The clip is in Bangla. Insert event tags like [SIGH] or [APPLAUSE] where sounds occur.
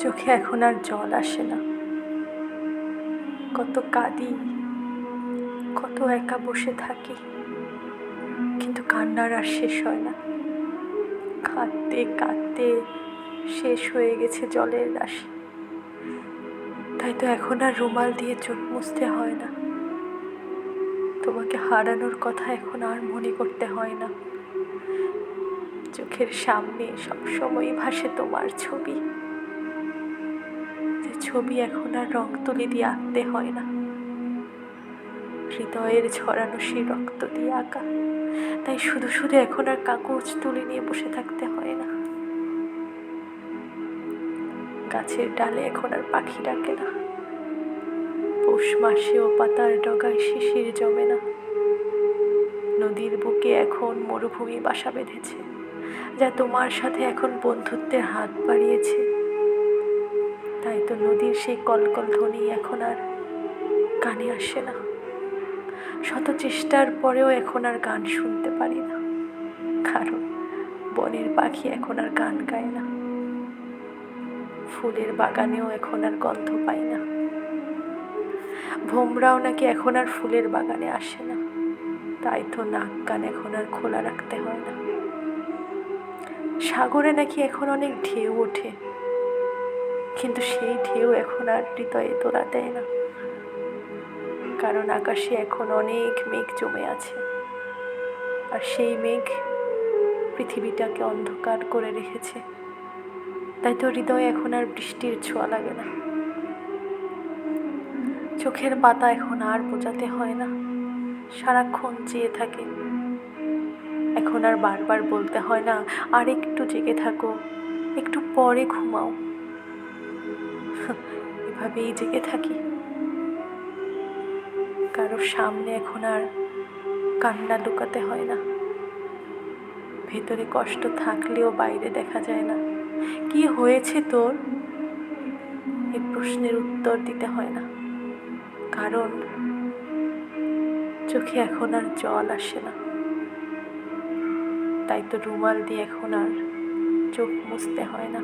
চোখে এখন আর জল আসে না। কত কাঁদি, কত একা বসে থাকি, কিন্তু কান্নার আর শেষ হয় না। কাঁদতে কাঁদতে শেষ হয়ে গেছে জলের রাশি। তাই তো এখন আর রুমাল দিয়ে চোখ মুছতে হয় না। তোমাকে হারানোর কথা এখন আর মনে করতে হয় না। চোখের সামনে সবসময় ভাসে তোমার ছবি। যে ছবি এখন আর রং তুলি দিয়ে আঁকতে হয় না। হৃদয়ের ছড়ানো সেই রক্ত দিয়ে আঁকা। তাই শুধু শুধু এখন আর কাগজ তুলে নিয়ে বসে থাকতে হয় না। গাছের ডালে এখন আর পাখি ডাকে না। পৌষ মাসেও পাতার ডগায় শিশির জমে না। নদীর বুকে এখন মরুভূমি বাসা বেঁধেছে, যা তোমার সাথে এখন বন্ধুত্বের হাত বাড়িয়েছে। তাই তো নদীর সেই কলকল ধ্বনি এখন আর কানে আসে না। শত চেষ্টার পরেও এখন আর গান শুনতে পারি না। কারণ বনের পাখি এখন আর গান গায় না। ফুলের বাগানেও এখন আর গন্ধ পাই না। ভোমরাও নাকি এখন আর ফুলের বাগানে আসে না। তাই তো নাক কান এখন আর খোলা রাখতে হয় না। সাগরে নাকি এখন অনেক ঢেউ ওঠে। কিন্তু সেই ঢেউ এখন আর হৃদয়ে তোলা দেয় না। কারণ আকাশে এখন অনেক মেঘ জমে আছে। আর সেই মেঘ পৃথিবীটাকে অন্ধকার করে রেখেছে। তাই তো হৃদয়ে এখন আর বৃষ্টির ছোঁয়া লাগে না। চোখের পাতা এখন আর বোঝাতে হয় না। সারাক্ষণ চেয়ে থাকে। এখন আর বারবার বলতে হয় না আর একটু জেগে থাকো, একটু পরে ঘুমাও। [LAUGHS] এভাবেই জেগে থাকি। কারোর সামনে এখন আর কান্না লুকাতে হয় না। ভেতরে কষ্ট থাকলেও বাইরে দেখা যায় না। কি হয়েছে তোর? এই প্রশ্নের উত্তর দিতে হয় না। কারণ চোখে এখন আর জল আসে না। তাই তো রুমাল দিয়ে এখন আর চোখ মুছতে হয় না।